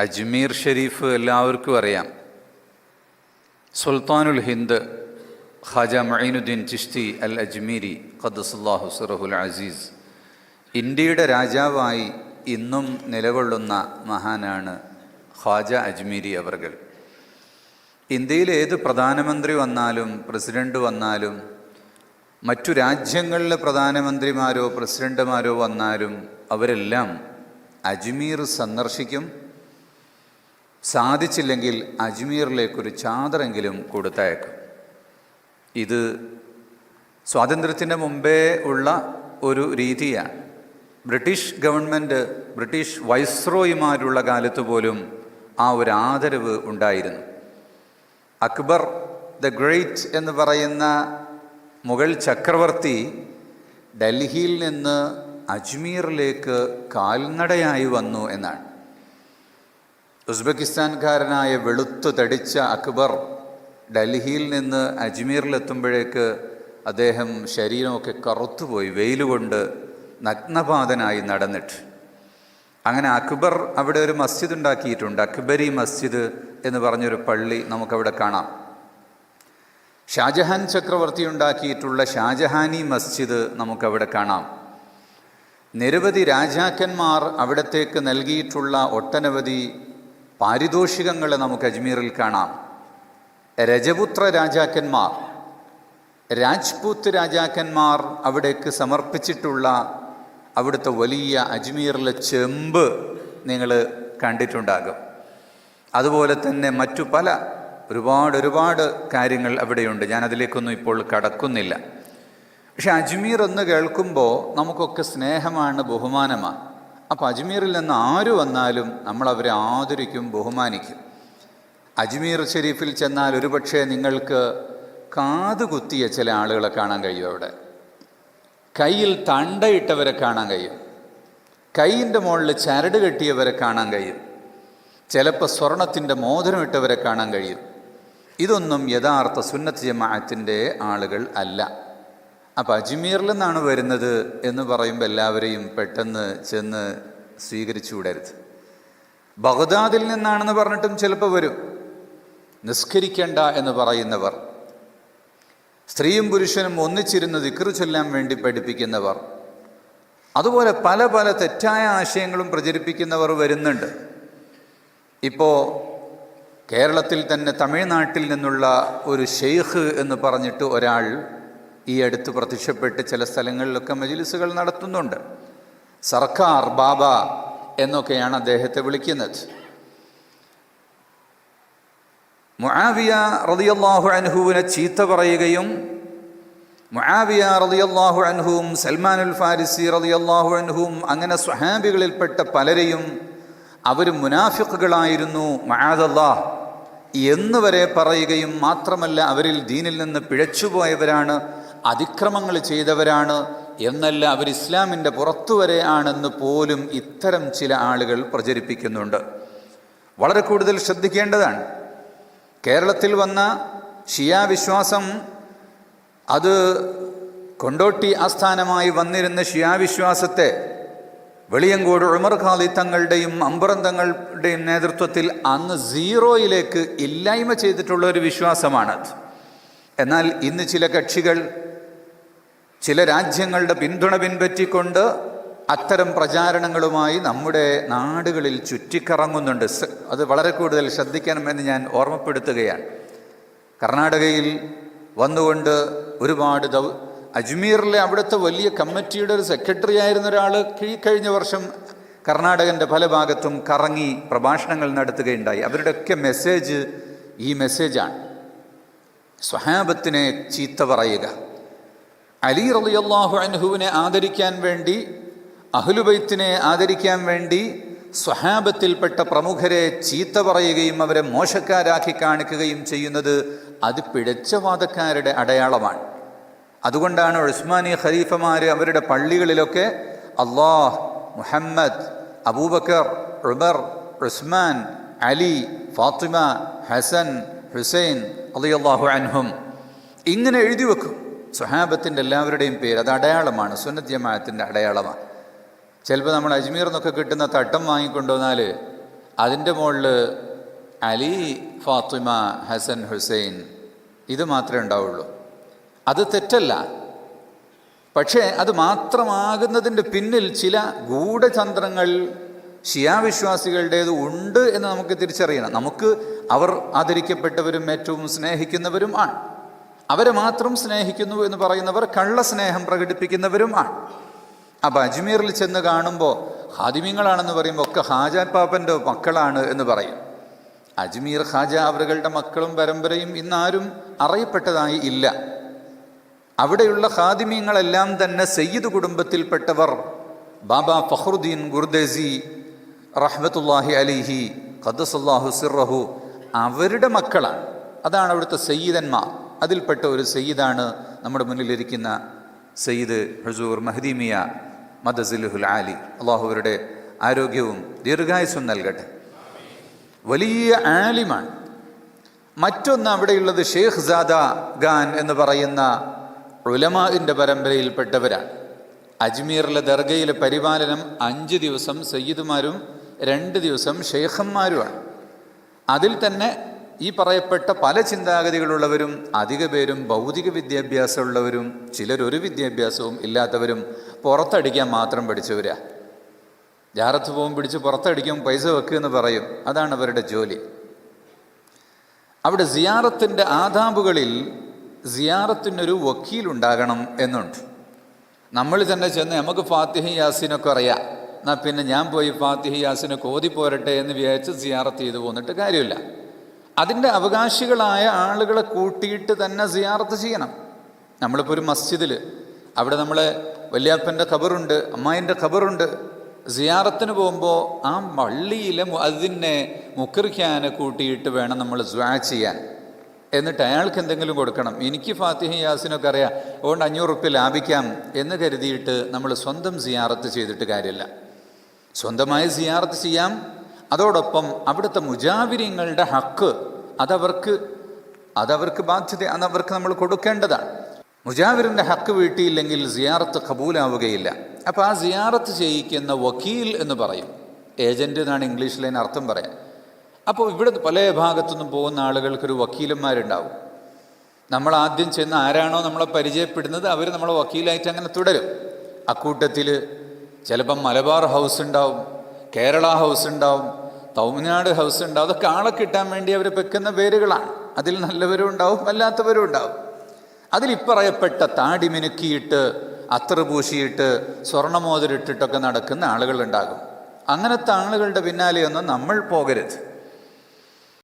അജ്മീർ ഷെരീഫ് എല്ലാവർക്കും അറിയാം. സുൽത്താനുൽ ഹിന്ദ് ഖാജ മൈനുദ്ദീൻ ചിഷ്തി അൽ അജ്മീരി ഖദ്സുല്ലാഹു സുറഹുൽ അസീസ് ഇന്ത്യയുടെ രാജാവായി ഇന്നും നിലകൊള്ളുന്ന മഹാനാണ് ഖാജ അജ്മീരി അവർകൾ. ഇന്ത്യയിൽ ഏത് പ്രധാനമന്ത്രി വന്നാലും പ്രസിഡന്റ് വന്നാലും മറ്റു രാജ്യങ്ങളിലെ പ്രധാനമന്ത്രിമാരോ പ്രസിഡന്റുമാരോ വന്നാലും അവരെല്ലാം അജ്മീർ സന്ദർശിക്കും സാധിച്ചില്ലെങ്കിൽ അജ്മീറിലേക്കൊരു ചാദറെങ്കിലും കൊടുത്തയക്കും. ഇത് സ്വാതന്ത്ര്യത്തിന് മുമ്പേ ഉള്ള ഒരു രീതിയാണ്. ബ്രിട്ടീഷ് ഗവൺമെന്റ് ബ്രിട്ടീഷ് വൈസ്രോയിമാരുള്ള കാലത്ത് പോലും ആ ഒരു ആദരവ് ഉണ്ടായിരുന്നു. അക്ബർ ദ ഗ്രേറ്റ് എന്ന് പറയുന്ന മുഗൾ ചക്രവർത്തി ഡൽഹിയിൽ നിന്ന് അജ്മീറിലേക്ക് കാൽനടയായി വന്നു എന്നാണ്. ഉസ്ബെക്കിസ്ഥാൻകാരനായ വെളുത്തു തടിച്ച അക്ബർ ഡൽഹിയിൽ നിന്ന് അജ്മീറിലെത്തുമ്പോഴേക്ക് അദ്ദേഹം ശരീരമൊക്കെ കറുത്തുപോയി വെയിൽ കൊണ്ട് നഗ്നപാതനായി നടന്നിട്ട്. അങ്ങനെ അക്ബർ അവിടെ ഒരു മസ്ജിദ് ഉണ്ടാക്കിയിട്ടുണ്ട് അക്ബരി മസ്ജിദ് എന്ന് പറഞ്ഞൊരു പള്ളി നമുക്കവിടെ കാണാം. ഷാജഹാൻ ചക്രവർത്തി ഉണ്ടാക്കിയിട്ടുള്ള ഷാജഹാനി മസ്ജിദ് നമുക്കവിടെ കാണാം. നിരവധി രാജാക്കന്മാർ അവിടത്തേക്ക് നൽകിയിട്ടുള്ള ഒട്ടനവധി പാരിതോഷികങ്ങൾ നമുക്ക് അജ്മീറിൽ കാണാം. രജപുത്ര രാജാക്കന്മാർ രാജ്പൂത്ത് രാജാക്കന്മാർ അവിടേക്ക് സമർപ്പിച്ചിട്ടുള്ള അവിടുത്തെ വലിയ അജ്മീറിലെ ചെമ്പ് നിങ്ങൾ കണ്ടിട്ടുണ്ടാകും. അതുപോലെ തന്നെ മറ്റു പല ഒരുപാട് ഒരുപാട് കാര്യങ്ങൾ അവിടെയുണ്ട്. ഞാൻ അതിലേക്കൊന്നും ഇപ്പോൾ കടക്കുന്നില്ല. പക്ഷെ അജ്മീർ എന്ന് കേൾക്കുമ്പോൾ നമുക്കൊക്കെ സ്നേഹമാണ് ബഹുമാനമാണ്. അപ്പോൾ അജ്മീറിൽ നിന്ന് ആര് വന്നാലും നമ്മൾ അവരെ ആദരിക്കും ബഹുമാനിക്കും. അജ്മീർ ഷെരീഫിൽ ചെന്നാൽ ഒരുപക്ഷെ നിങ്ങൾക്ക് കാതുകുത്തിയ ചില ആളുകളെ കാണാൻ കഴിയും അവിടെ. കയ്യിൽ തണ്ടയിട്ടവരെ കാണാൻ കഴിയും. കൈയിന്റെ മുകളിൽ ചരട് കെട്ടിയവരെ കാണാൻ കഴിയും. ചിലപ്പോൾ സ്വർണത്തിന്റെ മോതിരം ഇട്ടവരെ കാണാൻ കഴിയും. ഇതൊന്നും യഥാർത്ഥ സുന്നത്ത് ജമാഅത്തിന്റെ ആളുകൾ അല്ല. അപ്പം അജ്മീറിൽ നിന്നാണ് വരുന്നത് എന്ന് പറയുമ്പോൾ എല്ലാവരെയും പെട്ടെന്ന് ചെന്ന് സ്വീകരിച്ചു വിടരുത് ബഗ്ദാദിൽ നിന്നാണെന്ന് പറഞ്ഞിട്ടും ചിലപ്പോൾ വരും. നിസ്കരിക്കേണ്ട എന്ന് പറയുന്നവർ. സ്ത്രീയും പുരുഷനും ഒന്നിച്ചിരുന്ന് ദിക്റ് ചൊല്ലാൻ വേണ്ടി പഠിപ്പിക്കുന്നവർ. അതുപോലെ പല പല തെറ്റായ ആശയങ്ങളും പ്രചരിപ്പിക്കുന്നവർ വരുന്നുണ്ട്. ഇപ്പോൾ കേരളത്തിൽ തന്നെ തമിഴ്നാട്ടിൽ നിന്നുള്ള ഒരു ഷെയ്ഖ് എന്ന് പറഞ്ഞിട്ട് ഒരാൾ ഈ അടുത്ത് പ്രത്യക്ഷപ്പെട്ട് ചില സ്ഥലങ്ങളിലൊക്കെ മജിലിസുകൾ നടത്തുന്നുണ്ട്. സർക്കാർ ബാബ എന്നൊക്കെയാണ് അദ്ദേഹത്തെ വിളിക്കുന്നത്. മുആവിയ റളിയല്ലാഹു അൻഹുവിനെ ചീത്ത പറയുകയും മുആവിയ റളിയല്ലാഹു അൻഹുവും സൽമാനുൽ ഫാരിസി റളിയല്ലാഹു അൻഹുവും അങ്ങനെ സ്വഹാബികളിൽപ്പെട്ട പലരെയും അവർ മുനാഫിക്കുകളായിരുന്നു മഹാദല്ലാ എന്ന് വരെ പറയുകയും മാത്രമല്ല അവരിൽ ദീനിൽ നിന്ന് പിഴച്ചുപോയവരാണ് അതിക്രമങ്ങൾ ചെയ്തവരാണ് എന്നല്ല അവർ ഇസ്ലാമിന്റെ പുറത്തു വരെ ആണെന്ന് പോലും ഇത്തരം ചില ആളുകൾ പ്രചരിപ്പിക്കുന്നുണ്ട്. വളരെ കൂടുതൽ ശ്രദ്ധിക്കേണ്ടതാണ്. കേരളത്തിൽ വന്ന ഷിയാ വിശ്വാസം അത് കൊണ്ടോട്ടി ആസ്ഥാനമായി വന്നിരുന്ന ഷിയാ വിശ്വാസത്തെ വെളിയങ്കോട് ഉമർ ഖാലി തങ്ങളുടെയും അമ്പുറം തങ്ങളുടെയും നേതൃത്വത്തിൽ അന്ന് സീറോയിലേക്ക് ഇല്ലായ്മ ചെയ്തിട്ടുള്ള ഒരു വിശ്വാസമാണത്. എന്നാൽ ഇന്ന് ചില കക്ഷികൾ ചില രാജ്യങ്ങളുടെ പിന്തുണ പിൻപറ്റിക്കൊണ്ട് അത്തരം പ്രചാരണങ്ങളുമായി നമ്മുടെ നാടുകളിൽ ചുറ്റിക്കറങ്ങുന്നുണ്ട്. അത് വളരെ കൂടുതൽ ശ്രദ്ധിക്കണമെന്ന് ഞാൻ ഓർമ്മപ്പെടുത്തുകയാണ്. കർണാടകയിൽ വന്നുകൊണ്ട് ഒരുപാട് ദൗ അജ്മീറിലെ അവിടുത്തെ വലിയ കമ്മിറ്റിയുടെ ഒരു സെക്രട്ടറി ആയിരുന്ന ഒരാൾ ഈ കഴിഞ്ഞ വർഷം കർണാടകന്റെ പല ഭാഗത്തും കറങ്ങി പ്രഭാഷണങ്ങൾ നടത്തുകയുണ്ടായി. അവരുടെയൊക്കെ മെസ്സേജ് ഈ മെസ്സേജാണ്. സ്വഹാബത്തിനെ ചീത്ത പറയുക. അലി റളിയല്ലാഹു അൻഹുവിനെ ആദരിക്കാൻ വേണ്ടി അഹ്ലുബൈത്തിനെ ആദരിക്കാൻ വേണ്ടി സ്വഹാബത്തിൽപ്പെട്ട പ്രമുഖരെ ചീത്ത പറയുകയും അവരെ മോശക്കാരാക്കി കാണിക്കുകയും ചെയ്യുന്നത് അത് പിഴച്ചവാദക്കാരുടെ അടയാളമാണ്. അതുകൊണ്ടാണ് ഉസ്മാനി ഖലീഫമാർ അവരുടെ പള്ളികളിലൊക്കെ അള്ളാഹ് മുഹമ്മദ് അബൂബക്കർ ഉമർ ഉസ്മാൻ അലി ഫാത്തിമ ഹസൻ ഹുസൈൻ അലിയല്ലാഹു അൻഹും ഇങ്ങനെ എഴുതി വെക്കും. സുഹാബത്തിന്റെ എല്ലാവരുടെയും പേര് അത് അടയാളമാണ് സുന്നത്ത് ജമാഅത്തിന്റെ അടയാളമാണ്. ചിലപ്പോൾ നമ്മൾ അജ്മീർ എന്നൊക്കെ കിട്ടുന്ന തട്ടം വാങ്ങിക്കൊണ്ടുവന്നാൽ അതിന്റെ മുകളിൽ അലി ഫാത്തിമ ഹസൻ ഹുസൈൻ ഇത് മാത്രമേ ഉണ്ടാവുള്ളൂ. അത് തെറ്റല്ല. പക്ഷേ അത് മാത്രമാകുന്നതിന്റെ പിന്നിൽ ചില ഗൂഢചന്ദ്രങ്ങൾ ഷിയാവിശ്വാസികളുടേത് ഉണ്ട് എന്ന് നമുക്ക് തിരിച്ചറിയണം. നമുക്ക് അവർ ആദരിക്കപ്പെട്ടവരും ഏറ്റവും സ്നേഹിക്കുന്നവരും ആണ്. അവരെ മാത്രം സ്നേഹിക്കുന്നു എന്ന് പറയുന്നവർ കള്ള സ്നേഹം പ്രകടിപ്പിക്കുന്നവരും ആണ്. അപ്പം അജ്മീറിൽ ചെന്ന് കാണുമ്പോൾ ഹാദിമ്യങ്ങളാണെന്ന് പറയുമ്പോൾ ഒക്കെ ഹാജാൻ പാപ്പന്റെ മക്കളാണ് എന്ന് പറയും. അജ്മീർ ഹാജ അവരുടെ മക്കളും പരമ്പരയും ഇന്നാരും അറിയപ്പെട്ടതായി ഇല്ല. അവിടെയുള്ള ഹാദിമീങ്ങളെല്ലാം തന്നെ സയ്യിദ് കുടുംബത്തിൽപ്പെട്ടവർ ബാബ ഫഹ്റുദ്ദീൻ ഗുർദേസി റഹ്മത്തുല്ലാഹി അലിഹി ഖദ്സല്ലാഹു സിറഹു അവരുടെ മക്കളാണ്. അതാണ് അവിടുത്തെ സയ്യിദന്മാർ. അതിൽപ്പെട്ട ഒരു സയ്യിദാണ് നമ്മുടെ മുന്നിലിരിക്കുന്ന സയ്യിദ് ഹസൂർ മഹദീമിയ മദസിലുഹുൽ ആലി. അള്ളാഹുവരുടെ ആരോഗ്യവും ദീർഘായുസ്സും നൽകട്ടെ. വലിയ ആലിമാണ്. മറ്റൊന്ന് അവിടെയുള്ളത് ഷെയ്ഖ് സാദ ഖാൻ എന്ന് പറയുന്ന ഉലമാഇന്റെ പരമ്പരയിൽപ്പെട്ടവരാണ്. അജ്മീറിലെ ദർഗയിലെ പരിപാലനം അഞ്ച് ദിവസം സയ്യിദുമാരും രണ്ട് ദിവസം ഷെയ്ഖന്മാരുമാണ്. അതിൽ തന്നെ ഈ പറയപ്പെട്ട പല ചിന്താഗതികളുള്ളവരും അധിക പേരും ഭൗതിക വിദ്യാഭ്യാസമുള്ളവരും ചിലരൊരു വിദ്യാഭ്യാസവും ഇല്ലാത്തവരും പുറത്തടിക്കാൻ മാത്രം പഠിച്ചവരാ. ജാറത്ത് പോകും പിടിച്ച് പുറത്തടിക്കും പൈസ വെക്കുക എന്ന് പറയും. അതാണ് അവരുടെ ജോലി. അവിടെ സിയാറത്തിന്റെ ആദാബുകളിൽ സിയാറത്തിനൊരു വക്കീലുണ്ടാകണം എന്നുണ്ട്. നമ്മൾ തന്നെ ചെന്ന് നമുക്ക് ഫാത്തിഹി യാസിനൊക്കെ അറിയാം. എന്നാൽ പിന്നെ ഞാൻ പോയി ഫാത്തിഹി യാസിനൊക്കെ ഓതി പോരട്ടെ എന്ന് വിചാരിച്ച് സിയാറത്ത് ചെയ്തു പോന്നിട്ട് കാര്യമില്ല. അതിന്റെ അവകാശികളായ ആളുകളെ കൂട്ടിയിട്ട് തന്നെ സിയാറത്ത് ചെയ്യണം. നമ്മളിപ്പോൾ ഒരു മസ്ജിദിൽ അവിടെ നമ്മളെ വല്യാപ്പന്റെ ഖബറുണ്ട് അമ്മായിന്റെ ഖബറുണ്ട്. സിയാറത്തിന് പോകുമ്പോൾ ആ പള്ളിയിലെ അതിനെ മുക്കറിക്കാനെ കൂട്ടിയിട്ട് വേണം നമ്മൾ ദ്വാ ചെയ്യാൻ. എന്നിട്ട് അയാൾക്ക് എന്തെങ്കിലും കൊടുക്കണം. എനിക്ക് ഫാത്തിഹ യാസിനൊക്കെ അറിയാം. അതുകൊണ്ട് അഞ്ഞൂറ് റുപ്യ ലാഭിക്കാം എന്ന് കരുതിയിട്ട് നമ്മൾ സ്വന്തം സിയാറത്ത് ചെയ്തിട്ട് കാര്യമില്ല. സ്വന്തമായി സിയാറത്ത് ചെയ്യാം. അതോടൊപ്പം അവിടുത്തെ മുജാവിര്യങ്ങളുടെ ഹക്ക് അതവർക്ക് അതവർക്ക് ബാധ്യത അതവർക്ക് നമ്മൾ കൊടുക്കേണ്ടതാണ്. മുജാവിറിന്റെ ഹക്ക് വീട്ടിയില്ലെങ്കിൽ സിയാറത്ത് കബൂലാവുകയില്ല. അപ്പോൾ ആ സിയാറത്ത് ചെയ്യിക്കുന്ന വക്കീൽ എന്ന് പറയും. ഏജന്റ് എന്നാണ് ഇംഗ്ലീഷിൽ അതിന് അർത്ഥം പറയാൻ. അപ്പോൾ ഇവിടെ പല ഭാഗത്തുനിന്നും പോകുന്ന ആളുകൾക്കൊരു വക്കീലന്മാരുണ്ടാവും. നമ്മൾ ആദ്യം ചെന്ന് ആരാണോ നമ്മളെ പരിചയപ്പെടുന്നത് അവർ നമ്മളെ വക്കീലായിട്ട് അങ്ങനെ തുടരും. അക്കൂട്ടത്തിൽ ചിലപ്പം മലബാർ ഹൗസ് ഉണ്ടാവും. കേരള ഹൗസ് ഉണ്ടാവും തമിഴ്നാട് ഹൗസ് ഉണ്ടാവും അതൊക്കെ ആളെ കിട്ടാൻ വേണ്ടി അവർ വെക്കുന്ന പേരുകളാണ് അതിൽ നല്ലവരും ഉണ്ടാവും അല്ലാത്തവരും ഉണ്ടാവും. അതിൽ ഇപ്പറയപ്പെട്ട താടി മിനുക്കിയിട്ട് അത്ര പൂശിയിട്ട് സ്വർണമോതിരിട്ടിട്ടൊക്കെ നടക്കുന്ന ആളുകളുണ്ടാകും. അങ്ങനത്തെ ആളുകളുടെ പിന്നാലെയൊന്നും നമ്മൾ പോകരുത്.